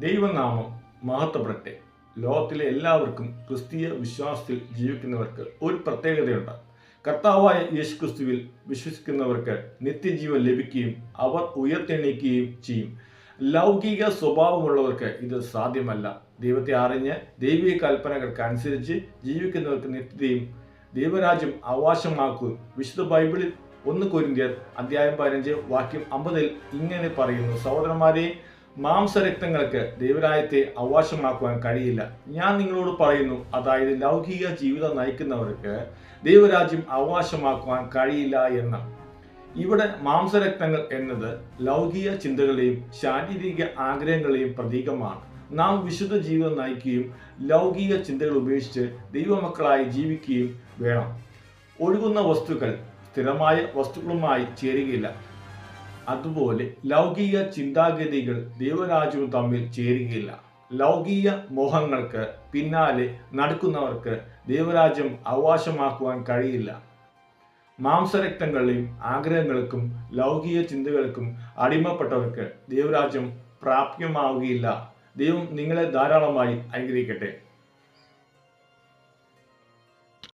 ദൈവനാമം മഹത്വപ്പെടട്ടെ. ലോകത്തിലെ എല്ലാവർക്കും ക്രിസ്തീയ വിശ്വാസത്തിൽ ജീവിക്കുന്നവർക്ക് ഒരു പ്രത്യേകതയുണ്ട്. കർത്താവായ യേശുക്രിസ്തുവിൽ വിശ്വസിക്കുന്നവർക്ക് നിത്യജീവൻ ലഭിക്കുകയും അവർ ഉയർത്തെണീക്കുകയും ചെയ്യും. ലൗകിക സ്വഭാവമുള്ളവർക്ക് ഇത് സാധ്യമല്ല. ദൈവത്തെ അറിഞ്ഞ് ദൈവിക കൽപ്പനകൾക്ക് അനുസരിച്ച് ജീവിക്കുന്നവർക്ക് നിത്യതയും ദൈവരാജ്യം അവകാശമാക്കുകയും വിശുദ്ധ ബൈബിളിൽ ഒന്ന് കൊരിന്ത്യർ അധ്യായം പതിനഞ്ച് വാക്യം അമ്പതിൽ ഇങ്ങനെ പറയുന്നു. സഹോദരന്മാരെ മാംസരക്തങ്ങൾക്ക് ദൈവരായത്തെ അവകാശമാക്കുവാൻ കഴിയില്ല. ഞാൻ നിങ്ങളോട് പറയുന്നു അതായത് ലൗകിക ജീവിതം നയിക്കുന്നവർക്ക് ദൈവരാജ്യം അവകാശമാക്കുവാൻ കഴിയില്ല എന്ന്. ഇവിടെ മാംസരക്തങ്ങൾ എന്നത് ലൗകിക ചിന്തകളെയും ശാരീരിക ആഗ്രഹങ്ങളെയും പ്രതീകമാണ്. നാം വിശുദ്ധ ജീവിതം നയിക്കുകയും ലൗകിക ചിന്തകൾ ഉപേക്ഷിച്ച് ദൈവമക്കളായി ജീവിക്കുകയും വേണം. ഒഴുകുന്ന വസ്തുക്കൾ സ്ഥിരമായ വസ്തുക്കളുമായി ചേരുകയില്ല. അതുപോലെ ലൗകിക ചിന്താഗതികൾ ദൈവരാജ്യവും തമ്മിൽ ചേരുകയില്ല. ലൗകിക മോഹങ്ങൾക്ക് പിന്നാലെ നടക്കുന്നവർക്ക് ദൈവരാജ്യം അവകാശമാക്കുവാൻ കഴിയില്ല. മാംസരക്തങ്ങളെയും ആഗ്രഹങ്ങൾക്കും ലൗകിക ചിന്തകൾക്കും അടിമപ്പെട്ടവർക്ക് ദൈവരാജ്യം പ്രാപ്യമാവുകയില്ല. ദൈവം നിങ്ങളെ ധാരാളമായി അനുഗ്രഹിക്കട്ടെ.